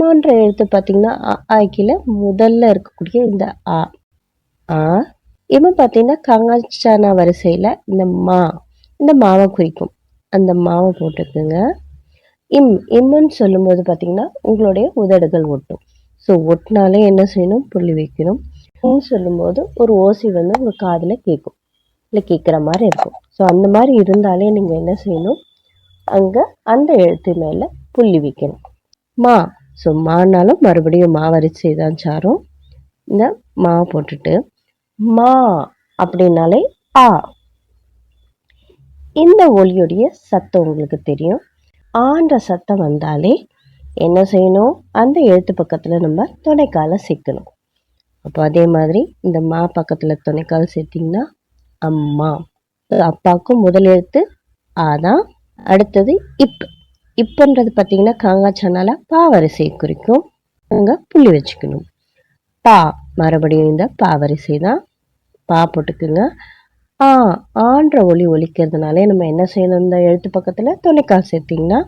அம்மான்ற எழுத்து பார்த்தீங்கன்னா அ ஆய்க்கில முதல்ல இருக்கக்கூடிய இந்த ஆ ஆ இவன் பார்த்தீங்கன்னா கங்காச்சானா வரிசையில் இந்த மா இந்த மாவை குறிக்கும். அந்த மாவை போட்டுக்குங்க. இம் இம்முன்னு சொல்லும்போது பார்த்தீங்கன்னா உங்களுடைய உதடுகள் ஒட்டும். ஸோ ஒட்டினாலே என்ன செய்யணும்? புள்ளி வைக்கணும். இம் சொல்லும்போது ஒரு ஓசி வந்து உங்கள் காதில் கேட்கும் இல்லை கேட்குற மாதிரி இருக்கும். ஸோ அந்த மாதிரி இருந்தாலே நீங்கள் என்ன செய்யணும்? அங்கே அந்த எழுத்து மேலே புள்ளி வைக்கணும். மா ஸோ மானாலும் மறுபடியும் மாவரிசி தான் சாரும். இந்த மா போட்டுட்டு மா அப்படின்னாலே ஆ. இந்த ஒலியுடைய சத்தம் உங்களுக்கு தெரியும். ஆன்ற சத்தம் வந்தாலே என்ன செய்யணும்? அந்த எழுத்து பக்கத்தில் நம்ம துணைக்கால சேர்க்கணும். அப்போ அதே மாதிரி இந்த மா பக்கத்தில் துணைக்கால் சேர்த்திங்கன்னா அம்மா. அப்பாவுக்கும் முதல் எழுத்து ஆதான் அடுத்தது இப். இப்போன்றது பார்த்தீங்கன்னா காங்காச்சானால பாவரிசையை குறிக்கும். அங்கே புள்ளி வச்சுக்கணும். பா மறுபடியும் இந்த பாவரிசை தான். பா போட்டுக்குங்க. ஆ ஆன்ற ஒலி ஒலிக்கிறதுனாலே நம்ம என்ன செய்யணும்? இந்த எழுத்து பக்கத்தில் துணைக்கால் சேர்த்திங்கன்னா